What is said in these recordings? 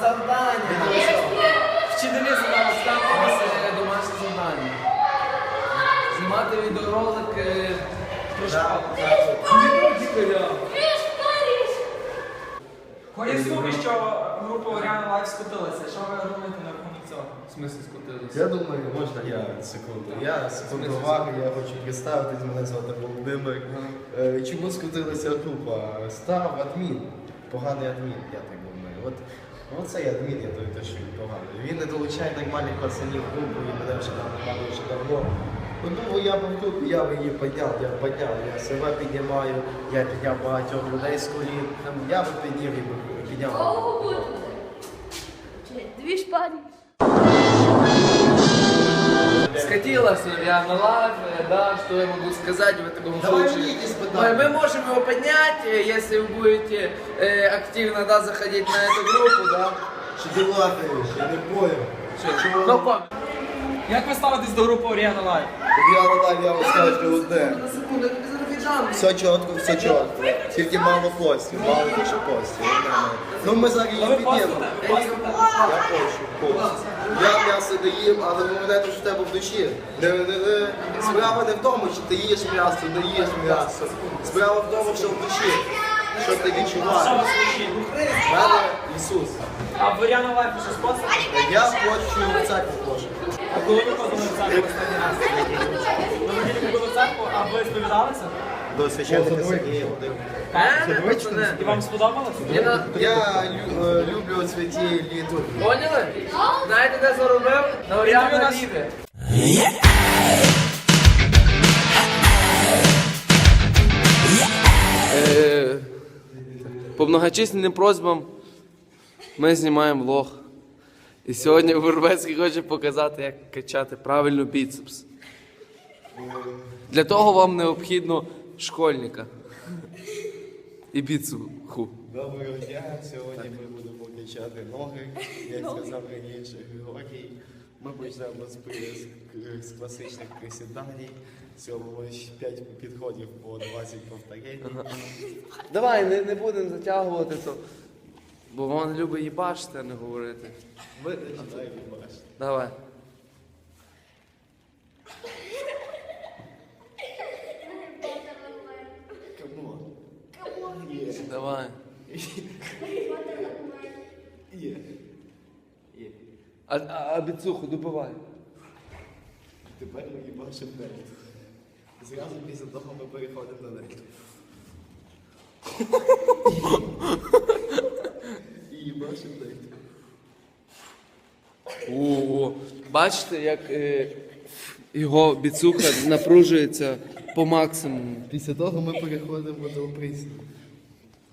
завдання. Вчителі задали ставити домашнє завдання. Знімати відеоролик е, про школу. Ходять слухи, що група Оріана Лайф скотилася. Що ви думаєте на рахунок цього? В смислі скотилися? Я думаю, можна я секунду. Я секунду уваги, я хочу представитись, мене звати Володимир. Е, Чому скрутилася група? Став адмін. Поганий адмін, я так думаю. От, Оцей цей адмін, я те, що він поганий. Він не долучає нормальних пацанів в групу, і мене вже немає вже давно. Ну, думаю, я був тут, я її підняв, я підняв, я себе піднімаю, я підняв багатьох людей з колін. Я би підняв і підняв. Дві шпари Скатилась я на лайв, э, да, что я могу сказать в этом Давай случае? выйди с Мы, педали. мы можем его поднять, э, если вы будете э, активно да, заходить на эту группу, да. Що ти лахаєш? Я не поняв. Чого? Но пом- Як ви ставитесь до групи Оріана Лайф? Я надав, я вам скажу одне. на секунду, это Азербайджан. все чітко, все чітко. Тільки мало постів, мало більше постів. Ну ми зараз її піднімемо. Я хочу, пост. Я м'ясо доїм, але мене дуже в тебе в душі. Не, не, не. Справа не в тому, чи ти їш м'ясо, не їш м'ясо. Справа в тому, що в душі. Що ти Що відчуваєш? вас слухає? В мене Ісус. А в Оріана Лайф ви щось? Я хочу в церкву кожу. А коли ви ходили в церкву останній раз? Ви неділю в церкву, а ви сповідалися? До священника Сергія ходив. І вам сподобалося? не Я лю- е, люблю святі літургії. Поняли? Знаєте, де заробив? На Оріана Ліві. Е, По многочисленним просьбам ми знімаємо влог. І сьогодні Вербецький хоче показати, як качати правильно біцепс. Для того вам необхідно школьника. І біцуху. Доброго дня. Сьогодні ми будемо качати ноги. Як сказав раніше Георгій, ми почнемо з, з- з класичних присідань. Всього 5 підходів по 20 повторень. Давай, не, не будемо затягувати то. Бо він любить їбашити, а не говорити. Ви починаєте бачити. Давай. Давай. Є. Є. А, а, а біцуху добивай. Тепер ми їбашимо дельту. Зразу після того ми переходимо на дельту. І їбашимо дельту. О, бачите, як е, його біцуха напружується по максимуму. Після того ми переходимо до присід.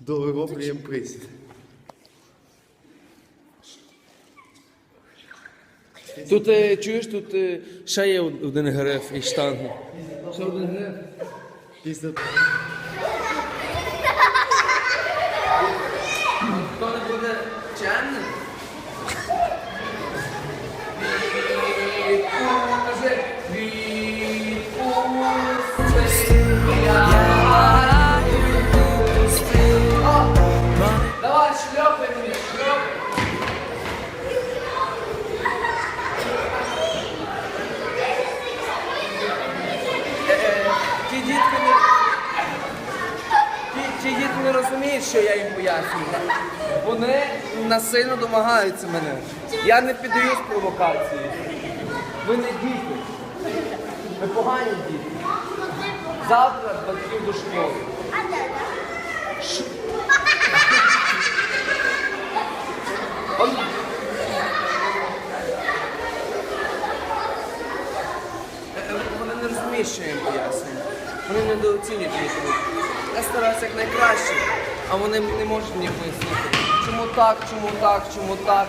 До вироблюємо присід. Тут е, чуєш, тут е, ще є один греф і штанга. Ще один греф. Після Хто не буде чемним? Що я їм пояснюю. Вони насильно домагаються мене. Я не піддаюсь провокації. Ви не діти. Ви погані діти. Завтра батьків до школи. Ш- Он- Е, е, Вони не розуміють, що я їм пояснюю. Вони недооцінюють мій труд. Я стараюся як найкраще, а вони не можуть мені пояснити. Чому так, чому так, чому так.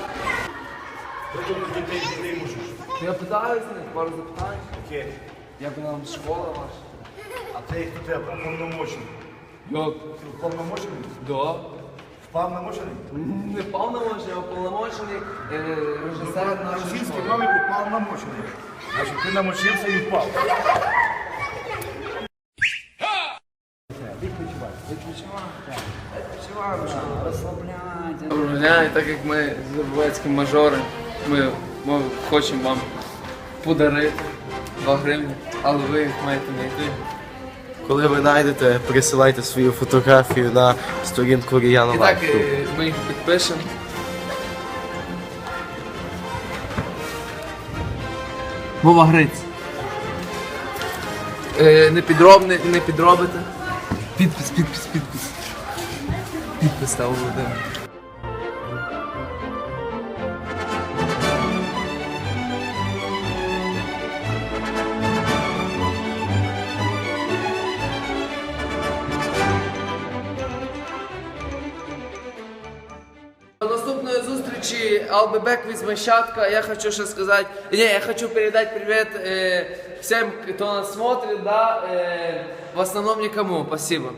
Я питаю з них пару запитань. Окей. Як нам школа ваша? А ти хто тебе повномочений? Як? Ти вповномочений? Да. Вповномочений? Не повномочний, а уполномочений е, режисер нашої Російський школи. уповномочений. Значить, ти намочився і впав. І так як ми забувецькі мажори, ми, ми хочемо вам подарити 2 гривні, але ви їх маєте знайти. Коли ви знайдете, присилайте свою фотографію на сторінку Ріяна І так Лайф. е, ми їх підпишемо. Вова Гриць. Е, не, підробне, не підробите. Підпис, підпис, підпис. Підпис став Володимир. наступної зустрічі I'll be back with Мещатка. Я хочу ще сказати, не, я хочу передать привет э, всем, кто нас смотрит, да, э, в основном никому, спасибо.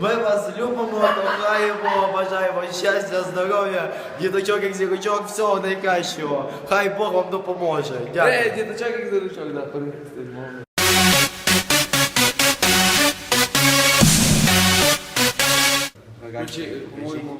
Ми вас любимо, кохаємо, бажаємо щастя, здоров'я, діточок, як зірочок, всього найкращого. Хай Бог вам допоможе. Дякую. Е, діточок як зірочок, да, перехрестить, молодець. Ключі, по-моєму,